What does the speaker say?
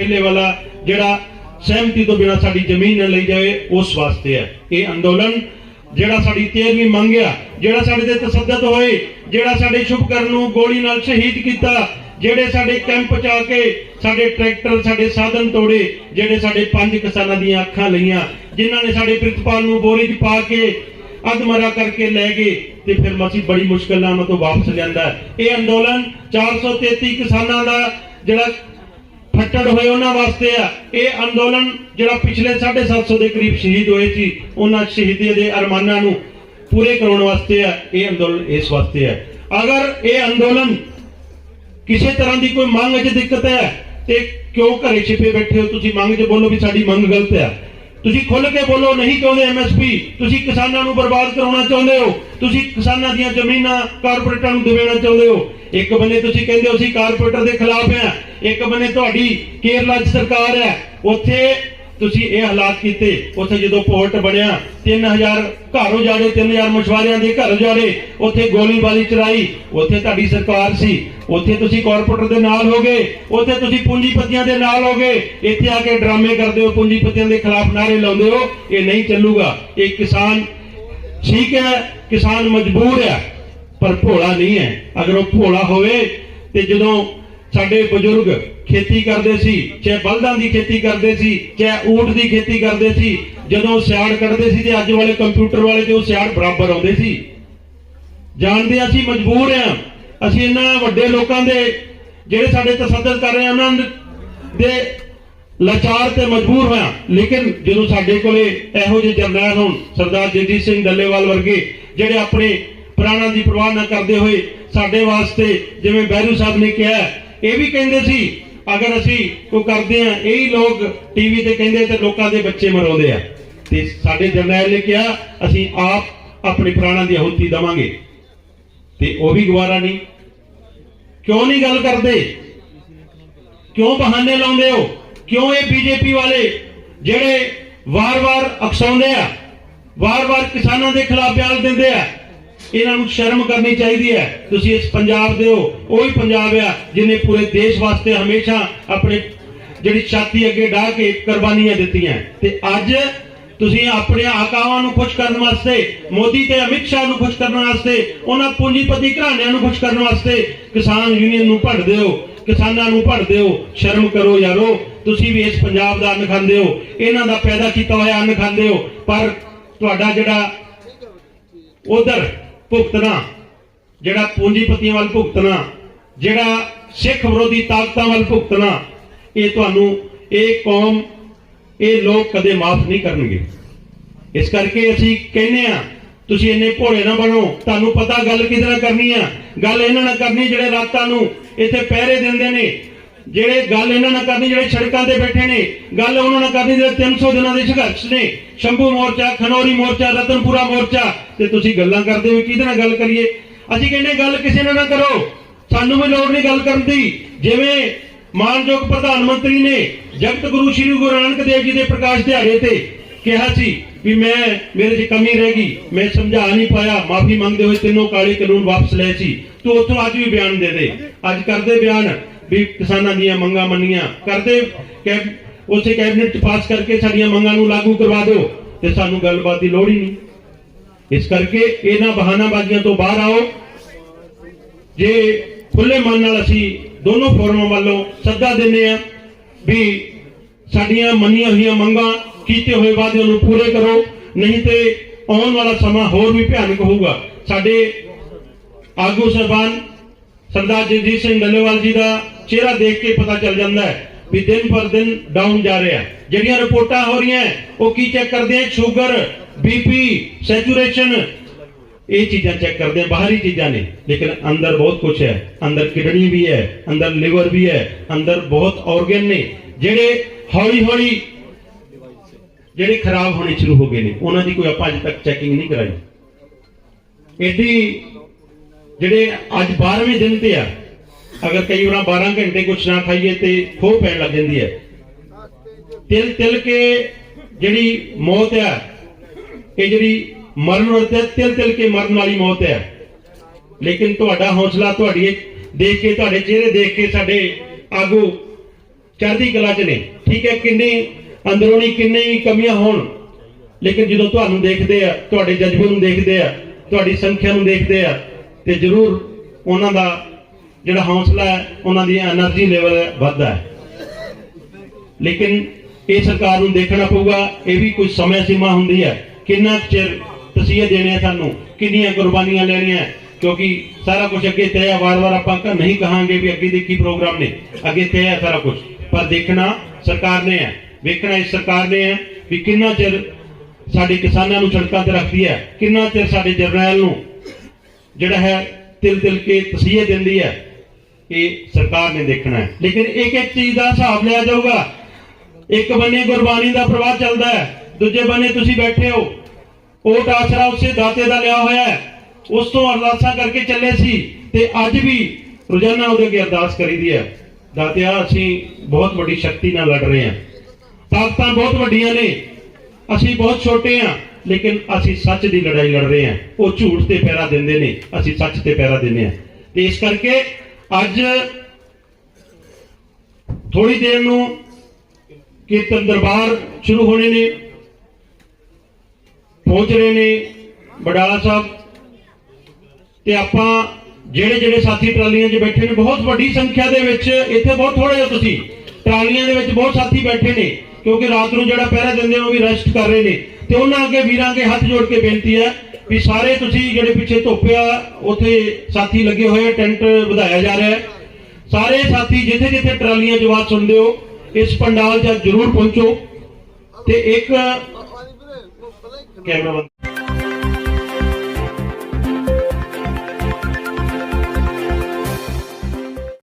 ਪਹਿਲੇ ਵਾਲਾ ਜਿਹੜਾ ਸਹਿਮਤੀ ਤੋਂ ਬਿਨਾਂ ਸਾਡੀ ਜ਼ਮੀਨ ਨਾ ਲਈ ਜਾਵੇ ਉਸ ਵਾਸਤੇ ਹੈ। ਇਹ ਅੰਦੋਲਨ ਜਿਹੜਾ ਸਾਡੀ 13ਵੀਂ ਮੰਗ ਜਿਹੜਾ ਸਾਡੇ ਤੇ ਤਸੱਦਦ ਹੋਏ, ਜਿਹੜਾ ਸਾਡੇ ਸ਼ੁਭਕਰਨ ਨੂੰ ਗੋਲੀ ਨਾਲ ਸ਼ਹੀਦ ਕੀਤਾ, ਜਿਹੜੇ ਸਾਡੇ ਕੈਂਪ ਚ ਆ ਕੇ ਸਾਡੇ ਟਰੈਕਟਰ, ਸਾਡੇ ਸਾਧਨ ਤੋੜੇ, ਜਿਹੜੇ ਸਾਡੇ ਪੰਜ ਕਿਸਾਨਾਂ ਦੀਆਂ ਅੱਖਾਂ ਲਈਆਂ, ਜਿਨ੍ਹਾਂ ਨੇ ਸਾਡੇ ਪ੍ਰਿਤਪਾਲ ਨੂੰ ਬੋਰੀ 'ਚ ਪਾ ਕੇ ਅਧਮਰਾ ਕਰਕੇ ਲੈ ਗਏ ਤੇ ਫਿਰ ਮਸੀਂ ਬੜੀ ਮੁਸ਼ਕਲ ਨਾਲ ਉਹਨਾਂ ਤੋਂ ਵਾਪਸ ਲਿਆਂਦਾ ਇਹ ਅੰਦੋਲਨ 433 ਕਿਸਾਨਾਂ ਦਾ ਜਿਹੜਾ ਫੱਟੜ ਹੋਏ ਉਹਨਾਂ ਵਾਸਤੇ ਆ। ਇਹ ਅੰਦੋਲਨ ਜਿਹੜਾ ਪਿਛਲੇ 750 ਦੇ ਕਰੀਬ ਸ਼ਹੀਦ ਹੋਏ ਸੀ, ਉਹਨਾਂ ਸ਼ਹੀਦੀ ਦੇ ਅਰਮਾਨਾਂ ਨੂੰ ਪੂਰੇ ਕਰਾਉਣ ਵਾਸਤੇ ਆ। ਇਹ ਅੰਦੋਲਨ ਇਸ ਵਾਸਤੇ ਹੈ ਅਗਰ ਇਹ ਅੰਦੋਲਨ ਕਿਸੇ ਤਰ੍ਹਾਂ ਦੀ ਕੋਈ ਮੰਗ 'ਚ ਦਿੱਕਤ ਹੈ ਤੇ ਕਿਉਂ ਘਰੇ ਛਿਪੇ ਬੈਠੇ ਹੋ ਤੁਸੀਂ? ਮੰਗ 'ਚ ਬੋਲੋ ਵੀ ਸਾਡੀ ਮੰਗ ਗਲਤ ਹੈ ਤੁਸੀਂ ਖੁੱਲ ਕੇ ਬੋਲੋ, ਨਹੀਂ ਚਾਹੁੰਦੇ ਐਮਐਸਪੀ ਤੁਸੀਂ ਕਿਸਾਨਾਂ ਨੂੰ ਬਰਬਾਦ ਕਰਾਉਣਾ ਚਾਹੁੰਦੇ ਹੋ, ਤੁਸੀਂ ਕਿਸਾਨਾਂ ਦੀਆਂ ਜ਼ਮੀਨਾਂ ਕਾਰਪੋਰੇਟਾਂ ਨੂੰ ਦੇਣਾ ਚਾਹੁੰਦੇ ਹੋ। ਇੱਕ ਬੰਨੇ ਤੁਸੀਂ ਕਹਿੰਦੇ ਹੋ, ਅਸੀਂ ਕਾਰਪੋਰੇਟਰ ਦੇ ਖਿਲਾਫ ਆ ਇੱਕ ਬੰਨੇ ਤੁਹਾਡੀ ਕੇਰਲਾ 'ਚ ਸਰਕਾਰ ਹੈ, ਉੱਥੇ ਤੁਸੀਂ ਇਹ ਹਾਲਾਤ ਕੀਤੇ, ਉੱਥੇ ਜਦੋਂ ਪੋਰਟ ਬਣਿਆ 3000 ਘਰ ਉਜਾੜੇ 3000 ਮਛਵਾਰਿਆਂ ਦੇ ਘਰ ਉਜਾੜੇ, ਉੱਥੇ ਗੋਲੀਬਾਰੀ ਚਲਾਈ, ਉੱਥੇ ਤੁਹਾਡੀ ਸਰਕਾਰ ਸੀ, ਉੱਥੇ ਤੁਸੀਂ ਕਾਰਪੋਰੇਟਰ ਦੇ ਨਾਲ ਹੋ ਗਏ, ਉੱਥੇ ਤੁਸੀਂ ਪੂੰਜੀਪਤੀਆਂ ਦੇ ਨਾਲ ਹੋ ਗਏ, ਇੱਥੇ ਆ ਕੇ ਡਰਾਮੇ ਕਰਦੇ ਹੋ, ਪੂੰਜੀਪਤੀਆਂ ਦੇ ਖਿਲਾਫ ਨਾਰੇ ਲਾਉਂਦੇ ਹੋ, ਇਹ ਨਹੀਂ ਚੱਲੂਗਾ। ਇਹ ਕਿਸਾਨ ਠੀਕ ਹੈ, ਕਿਸਾਨ ਮਜਬੂਰ ਹੈ, ਪਰ ਭੋਲਾ ਨਹੀਂ ਹੈ। ਅਗਰ ਉਹ ਭੋਲਾ ਹੋਵੇ, ਤੇ ਜਦੋਂ ਸਾਡੇ ਬਜ਼ੁਰਗ ਖੇਤੀ ਕਰਦੇ ਸੀ, ਚਾਹੇ ਬਲਦਾਂ ਦੀ ਖੇਤੀ ਕਰਦੇ ਸੀ, ਚਾਹੇ ਊਂਟ ਦੀ ਖੇਤੀ ਕਰਦੇ ਸੀ, ਜਦੋਂ ਸਿਆੜ ਕੱਢਦੇ ਸੀ ਤੇ ਅੱਜ ਵਾਲੇ ਕੰਪਿਊਟਰ ਵਾਲੇ ਤੇ ਉਹ ਸਿਆੜ ਬਰਾਬਰ ਆਉਂਦੇ ਸੀ। ਜਾਣਦੇ ਅਸੀਂ ਮਜਬੂਰ ਹਾਂ ਅਸੀਂ ਇਹਨਾਂ ਵੱਡੇ ਲੋਕਾਂ ਦੇ ਜਿਹੜੇ ਸਾਡੇ ਤਸੱਦਦ ਕਰ ਰਹੇ ਆ, ਉਹਨਾਂ ਦੇ ਲਾਚਾਰ ਤੇ ਮਜਬੂਰ ਹੋਇਆ। ਲੇਕਿਨ ਜਦੋਂ ਸਾਡੇ ਕੋਲੇ ਇਹੋ ਜਿਹੇ ਜਰਨੈਲ ਹੋਣ, ਸਰਦਾਰ ਜਗਜੀਤ ਸਿੰਘ ਡੱਲੇਵਾਲ ਵਰਗੇ ਜਿਹੜੇ ਆਪਣੇ ਪ੍ਰਾਣਾਂ ਦੀ ਪਰਵਾਹ ਨਾ ਕਰਦੇ ਹੋਏ ਸਾਡੇ ਵਾਸਤੇ ਜਿਵੇਂ ਬਹਿਰੂ ਸਾਹਿਬ ਨੇ ਕਿਹਾ ਇਹ ਵੀ ਕਹਿੰਦੇ ਸੀ, ਅਗਰ ਅਸੀਂ ਕੋ ਕਰਦੇ ਆ ਇਹੀ ਲੋਕ ਟੀਵੀ ਤੇ ਕਹਿੰਦੇ ਤੇ ਲੋਕਾਂ ਦੇ ਬੱਚੇ ਮਰਾਉਂਦੇ ਆ। ਤੇ ਸਾਡੇ ਜਰਨੈਲ ਨੇ ਕਿਹਾ, ਅਸੀਂ ਆਪ ਆਪਣੇ ਪ੍ਰਾਣਾਂ ਦੀ ਆਹੁਤੀ ਦਵਾਂਗੇ। ਤੇ ਉਹ ਵੀ ਗਵਾਰਾ ਨਹੀਂ। ਕਿਉਂ ਨਹੀਂ ਗੱਲ ਕਰਦੇ? ਕਿਉਂ ਬਹਾਨੇ ਲਾਉਂਦੇ ਹੋ? ਕਿਉਂ ਇਹ ਬੀਜੇਪੀ ਵਾਲੇ ਜਿਹੜੇ ਵਾਰ-ਵਾਰ ਅਕਸਾਉਂਦੇ ਆ? ਵਾਰ-ਵਾਰ ਕਿਸਾਨਾਂ ਦੇ ਖਿਲਾਫ ਬਿਆਨ ਦਿੰਦੇ ਆ? ਇਹਨਾਂ ਨੂੰ ਸ਼ਰਮ ਕਰਨੀ ਚਾਹੀਦੀ ਹੈ। ਤੁਸੀਂ ਇਸ ਪੰਜਾਬ ਦੇ ਹੋ, ਉਹ ਪੰਜਾਬ ਆ ਜਿਨੇ ਪੂਰੇ ਦੇਸ਼ ਵਾਸਤੇ ਹਮੇਸ਼ਾ ਆਪਣੇ ਜਿਹੜੀ ਛਾਤੀ ਅੱਗੇ ਢਾ ਕੇ ਕੁਰਬਾਨੀਆਂ ਦਿੱਤੀਆਂ। ਤੇ ਅੱਜ ਤੁਸੀਂ ਆਪਣੇ ਆਕਾਵਾਂ ਨੂੰ ਖੁਸ਼ ਕਰਨ ਵਾਸਤੇ, ਮੋਦੀ ਤੇ ਅਮਿਤ ਸ਼ਾਹ ਨੂੰ ਖੁਸ਼ ਕਰਨ ਵਾਸਤੇ, ਉਹਨਾਂ ਪੂੰਜੀਪਤੀ ਘਰਾਣਿਆਂ ਨੂੰ ਖੁਸ਼ ਕਰਨ ਵਾਸਤੇ ਕਿਸਾਨ ਯੂਨੀਅਨ ਨੂੰ ਭੰਡਦੇ ਹੋ, ਕਿਸਾਨਾਂ ਨੂੰ ਭੰਡਦੇ ਹੋ, ਸ਼ਰਮ ਕਰੋ ਯਾਰੋ। ਤੁਸੀਂ ਵੀ ਇਸ ਪੰਜਾਬ ਦਾ ਅੰਨ ਖਾਂਦੇ ਹੋ, ਇਹਨਾਂ ਦਾ ਪੈਦਾ ਕੀਤਾ ਹੋਇਆ ਅੰਨ ਖਾਂਦੇ ਹੋ, ਪਰ ਤੁਹਾਡਾ ਜਿਹੜਾ ਉਧਰ ਭੁਗਤਣਾ, ਜਿਹੜਾ ਪੂੰਜੀਪਤੀਆਂ ਵੱਲ ਭੁਗਤਣਾ, ਜਿਹੜਾ ਸਿੱਖ ਵਿਰੋਧੀ ਤਾਕਤਾਂ ਵੱਲ ਭੁਗਤਣਾ, ਇਹ ਤੁਹਾਨੂੰ ਇਹ ਕੌਮ, ਇਹ ਲੋਕ ਕਦੇ ਮਾਫ ਨਹੀਂ ਕਰਨਗੇ। ਇਸ ਕਰਕੇ ਅਸੀਂ ਕਹਿੰਦੇ ਆ ਤੁਸੀਂ ਇੰਨੇ ਭੋਲੇ ਨਾ ਬਣੋ। ਤੁਹਾਨੂੰ ਪਤਾ ਗੱਲ ਕਿਹਦੇ ਨਾਲ ਕਰਨੀ ਆ? ਗੱਲ ਇਹਨਾਂ ਨਾਲ ਕਰਨੀ ਜਿਹੜੇ ਰਾਤਾਂ ਨੂੰ ਇੱਥੇ ਪਹਿਰੇ ਦਿੰਦੇ ਨੇ। ਜਿਹੜੇ ਗੱਲ ਇਹਨਾਂ ਨਾਲ ਕਰਨੀ, ਜਿਹੜੇ ਸੜਕਾਂ ਤੇ ਬੈਠੇ ਨੇ, ਗੱਲ ਉਹਨਾਂ ਨਾਲ ਕਰਨੀ ਜਿਹੜੇ 300 ਦਿਨਾਂ ਦੇ ਸੰਘਰਸ਼ ਨੇ, ਸ਼ੰਭੂ ਮੋਰਚਾ, ਖਨੌਰੀ ਮੋਰਚਾ, ਰਤਨਪੁਰਾ ਮੋਰਚਾ, ਤੇ ਤੁਸੀਂ ਗੱਲਾਂ ਕਰਦੇ ਹੋ ਕਿਹਦੇ ਨਾਲ ਗੱਲ ਕਰੀਏ? ਅਸੀਂ ਕਹਿੰਦੇ ਗੱਲ ਕਿਸੇ ਨਾਲ ਨਾ ਕਰੋ। ਸਾਨੂੰ ਵੀ ਲੋੜ ਨਹੀਂ ਗੱਲ ਕਰਨ ਦੀ। ਜਿਵੇਂ ਮਾਨਯੋਗ ਪ੍ਰਧਾਨ ਮੰਤਰੀ ਨੇ ਜਗਤ ਗੁਰੂ ਸ੍ਰੀ ਗੁਰੂ ਨਾਨਕ ਦੇਵ ਜੀ ਦੇ ਪ੍ਰਕਾਸ਼ ਦਿਹਾੜੇ ਤੇ ਕਿਹਾ ਸੀ ਵੀ ਮੈਂ, ਮੇਰੇ 'ਚ ਕਮੀ ਰਹਿ ਗਈ, ਮੈਂ ਸਮਝਾ ਨਹੀਂ ਪਾਇਆ, ਮਾਫੀ ਮੰਗਦੇ ਹੋਏ ਤਿੰਨੋਂ ਕਾਲੇ ਕਾਨੂੰਨ ਵਾਪਸ ਲਏ ਸੀ। ਤੂੰ ਉੱਥੋਂ ਅੱਜ ਵੀ ਬਿਆਨ ਦੇ ਦੇ। ਅੱਜ ਕਰਦੇ ਬਿਆਨ। ਵੀ ਕਿਸਾਨਾਂ ਦੀਆਂ ਮੰਗਾਂ ਮੰਨੀਆਂ। ਕਰਦੇ ਉਸੇ ਕੈਬਨਿਟ ਚ ਪਾਸ ਕਰਕੇ ਸਾਡੀਆਂ ਮੰਗਾਂ ਨੂੰ ਲਾਗੂ ਕਰਵਾ ਦਿਓ ਤੇ ਸਾਨੂੰ ਗੱਲਬਾਤ ਦੀ ਲੋੜ ਹੀ ਨਹੀਂ। ਇਸ ਕਰਕੇ ਇਹਨਾਂ ਬਹਾਨਾਬਾਜ਼ੀਆਂ ਤੋਂ ਬਾਹਰ ਆਓ। ਜੇ ਖੁੱਲੇ ਮਨ ਨਾਲ ਅਸੀਂ ਦੋਨੋਂ ਫੋਰਮਾਂ ਵੱਲੋਂ ਸੱਦਾ ਦਿੰਦੇ ਆ ਵੀ ਸਾਡੀਆਂ ਮੰਨੀਆਂ ਹੋਈਆਂ ਮੰਗਾਂ ਕੀਤੇ ਹੋਏ ਵਾਅਦਿਆਂ ਨੂੰ ਪੂਰੇ ਕਰੋ, ਨਹੀਂ ਤੇ ਆਉਣ ਵਾਲਾ ਸਮਾਂ ਹੋਰ ਵੀ ਭਿਆਨਕ ਹੋਊਗਾ। ਸਾਡੇ ਆਗੂ ਸਰਬਾਨ ਸਰਦਾਰ ਜਗਜੀਤ ਸਿੰਘ ਡੱਲੇਵਾਲ ਜੀ ਦਾ ਚਿਹਰਾ ਦੇਖ ਕੇ ਪਤਾ ਚੱਲ ਜਾਂਦਾ ਹੈ ਵੀ ਦਿਨ ਪਰ ਦਿਨ ਡਾਊਨ ਜਾ ਰਿਹਾ ਜਿਹੜੀਆਂ ਰਿਪੋਰਟਾਂ ਹੋ ਰਹੀਆਂ ਉਹ ਕੀ ਚੈੱਕ ਕਰਦੇ ਆ ਸ਼ੂਗਰ ਬੀਪੀ ਸੈਚੂਰੇਸ਼ਨ ਇਹ ਚੀਜ਼ਾਂ ਚੈੱਕ ਕਰਦੇ ਆ ਬਾਹਰੀ ਚੀਜ਼ਾਂ ਨੇ। ਲੇਕਿਨ ਅੰਦਰ ਬਹੁਤ ਕੁਝ ਹੈ। ਅੰਦਰ ਕਿਡਨੀ ਵੀ ਹੈ, ਅੰਦਰ ਲਿਵਰ ਵੀ ਹੈ, ਅੰਦਰ ਬਹੁਤ ਆਰਗਨ ਨੇ, ਜਿਹੜੇ ਹੌਲੀ ਹੌਲੀ ਜਿਹੜੇ ਖਰਾਬ ਹੋਣੇ ਸ਼ੁਰੂ ਹੋ ਗਏ ਨੇ, ਉਹਨਾਂ ਦੀ ਕੋਈ ਆਪਾਂ ਅਜੇ ਤੱਕ ਚੈਕਿੰਗ ਨਹੀਂ ਕਰਾਈ। ਐਡੀ ਜਿਹੜੇ ਅੱਜ 12ਵੇਂ ਦਿਨ ਤੇ ਆ, ਅਗਰ ਕਈ ਵਾਰ 12 ਘੰਟੇ ਕੁਛ ਨਾ ਖਾਈਏ ਤੇ ਖੋਹ ਪੈਣ ਲੱਗ ਜਾਂਦੀ ਹੈ। ਤਿਲ ਤਿਲ ਕੇ ਜਿਹੜੀ ਮੌਤ ਆ, ਇਹ ਜਿਹੜੀ ਮਰਨ ਵਾਲੀ ਤਿਲ ਤਿਲ ਕੇ ਮਰਨ ਵਾਲੀ ਮੌਤ ਹੈ। ਲੇਕਿਨ ਤੁਹਾਡਾ ਹੌਸਲਾ ਤੁਹਾਡੀ ਦੇਖ ਕੇ, ਤੁਹਾਡੇ ਚਿਹਰੇ ਦੇਖ ਕੇ ਸਾਡੇ ਆਗੂ ਚੜ੍ਹਦੀ ਕਲਾ 'ਚ ਨੇ। ਠੀਕ ਹੈ, ਕਿੰਨੀ ਅੰਦਰੂਨੀ ਕਿੰਨੀ ਵੀ ਕਮੀਆਂ ਹੋਣ, ਲੇਕਿਨ ਜਦੋਂ ਤੁਹਾਨੂੰ ਦੇਖਦੇ ਆ, ਤੁਹਾਡੇ ਜਜ਼ਬੇ ਨੂੰ ਦੇਖਦੇ ਆ, ਤੁਹਾਡੀ ਸੰਖਿਆ ਨੂੰ ਦੇਖਦੇ ਆ ਤੇ ਜ਼ਰੂਰ ਉਹਨਾਂ ਦਾ ਜਿਹੜਾ ਹੌਸਲਾ ਹੈ, ਉਹਨਾਂ ਦੀ એનર્ਜੀ ਲੈਵਲ ਵੱਧਦਾ ਹੈ। ਲੇਕਿਨ ਇਹ ਸਰਕਾਰ ਨੂੰ ਦੇਖਣਾ ਪਊਗਾ, ਇਹ ਵੀ ਕੋਈ ਸਮੇਂ ਸੀਮਾ ਹੁੰਦੀ ਹੈ। ਕਿੰਨਾ ਚਿਰ ਤਸੀਹੇ ਦੇਣੇ ਸਾਨੂੰ, ਕਿੰਨੀਆਂ ਕੁਰਬਾਨੀਆਂ ਲੈਣੀਆਂ ਕਿਉਂਕਿ ਸਾਰਾ ਕੁਝ ਅੱਗੇ ਤੈਅ ਹੈ ਵਾਰ-ਵਾਰ ਆਪਾਂ ਕਹ ਨਹੀਂ ਕਹਾਂਗੇ ਵੀ ਅੱਗੇ ਦੇ ਕੀ ਪ੍ਰੋਗਰਾਮ ਨੇ, ਅੱਗੇ ਤੈਅ ਹੈ ਸਾਰਾ ਕੁਝ। ਪਰ ਦੇਖਣਾ ਸਰਕਾਰ ਨੇ ਹੈ, ਵੇਖਣਾ ਇਸ ਸਰਕਾਰ ਨੇ ਹੈ ਵੀ ਕਿੰਨਾ ਚਿਰ ਸਾਡੇ ਕਿਸਾਨਾਂ ਨੂੰ ਸੜਕਾਂ ਤੇ ਰੱਖਦੀ ਹੈ, ਕਿੰਨਾ ਚਿਰ ਸਾਡੇ ਜਰਨੈਲ ਨੂੰ ਜਿਹੜਾ ਹੈ ਤਿਲ ਤਿਲ ਕੇ ਤਸੀਹੇ ਦਿੰਦੀ ਹੈ ਇਹ ਸਰਕਾਰ ਨੇ ਦੇਖਣਾ ਹੈ। ਲੇਕਿਨ ਇੱਕ ਇੱਕ ਚੀਜ਼ ਦਾ ਹਿਸਾਬ ਲਿਆ ਜਾਊਗਾ। ਇੱਕ ਬੰਨੇ ਗੁਰਬਾਣੀ ਦਾ ਪ੍ਰਵਾਹ ਚੱਲਦਾ ਹੈ, ਦੂਜੇ ਬੰਨੇ ਤੁਸੀਂ ਬੈਠੇ ਹੋ। ਓਟ ਆਸਰਾ ਉਸੇ ਦਾਤੇ ਦਾ ਲਿਆ ਹੋਇਆ ਹੈ। ਉਸ ਤੋਂ ਅਰਦਾਸਾਂ ਕਰਕੇ ਚੱਲੇ ਸੀ ਤੇ ਅੱਜ ਵੀ ਰੋਜ਼ਾਨਾ ਉਹਦੇ ਅੱਗੇ ਅਰਦਾਸ ਕਰੀਦੀ ਹੈ। ਦਾਤਿਆ, ਅਸੀਂ ਬਹੁਤ ਵੱਡੀ ਸ਼ਕਤੀ ਨਾਲ ਲੜ ਰਹੇ ਹਾਂ। ਤਾਕਤਾਂ ਬਹੁਤ ਵੱਡੀਆਂ ਨੇ। ਅਸੀਂ ਬਹੁਤ ਛੋਟੇ ਹਾਂ। ਲੇਕਿਨ ਅਸੀਂ ਸੱਚ ਦੀ ਲੜਾਈ ਲੜ ਰਹੇ ਹਾਂ। ਉਹ ਝੂਠ ਤੇ ਪੈਰਾ ਦਿੰਦੇ ਨੇ। ਅਸੀਂ ਸੱਚ ਤੇ ਪੈਰਾ ਦਿੰਦੇ ਹਾਂ। ਤੇ ਇਸ ਕਰਕੇ ਅੱਜ ਥੋੜੀ ਦੇਰ ਨੂੰ ਕੀਰਤਨ ਦਰਬਾਰ ਸ਼ੁਰੂ ਹੋਣੇ ਨੇ। ਪਹੁੰਚ ਰਹੇ ਨੇ ਬਡਾਲਾ ਸਾਹਿਬ। ਤੇ ਆਪਾਂ ਜਿਹੜੇ ਜਿਹੜੇ ਸਾਥੀ ਟਰਾਲੀਆਂ 'ਚ ਬੈਠੇ ਨੇ, ਬਹੁਤ ਵੱਡੀ ਸੰਖਿਆ ਦੇ ਵਿੱਚ ਇੱਥੇ ਬਹੁਤ ਥੋੜੇ ਹੋ ਤੁਸੀਂ ਟਰਾਲੀਆਂ ਦੇ ਵਿੱਚ ਬਹੁਤ ਸਾਥੀ ਬੈਠੇ ਨੇ ਕਿਉਂਕਿ ਰਾਤ ਨੂੰ ਜਿਹੜਾ ਪਹਿਰਾ ਦਿੰਦੇ ਉਹ ਵੀ ਰੈਸਟ ਕਰ ਰਹੇ ਨੇ। ਤੇ ਉਹਨਾਂ ਅੱਗੇ ਵੀਰਾਂ ਅੱਗੇ ਹੱਥ ਜੋੜ ਕੇ ਬੇਨਤੀ ਹੈ ਵੀ ਸਾਰੇ ਤੁਸੀਂ ਜਿਹੜੇ ਪਿੱਛੇ ਧੁੱਪਿਆ ਉੱਥੇ ਸਾਥੀ ਲੱਗੇ ਹੋਏ ਆ, ਟੈਂਟ ਵਧਾਇਆ ਜਾ ਰਿਹਾ ਹੈ। ਸਾਰੇ ਸਾਥੀ ਜਿੱਥੇ ਜਿੱਥੇ ਟਰਾਲੀਆਂ ਜਵਾਬ ਸੁਣਦੇ ਹੋ ਇਸ ਪੰਡਾਲ 'ਚ ਜ਼ਰੂਰ ਪਹੁੰਚੋ। ਤੇ ਇੱਕ ਕੈਮਰਾ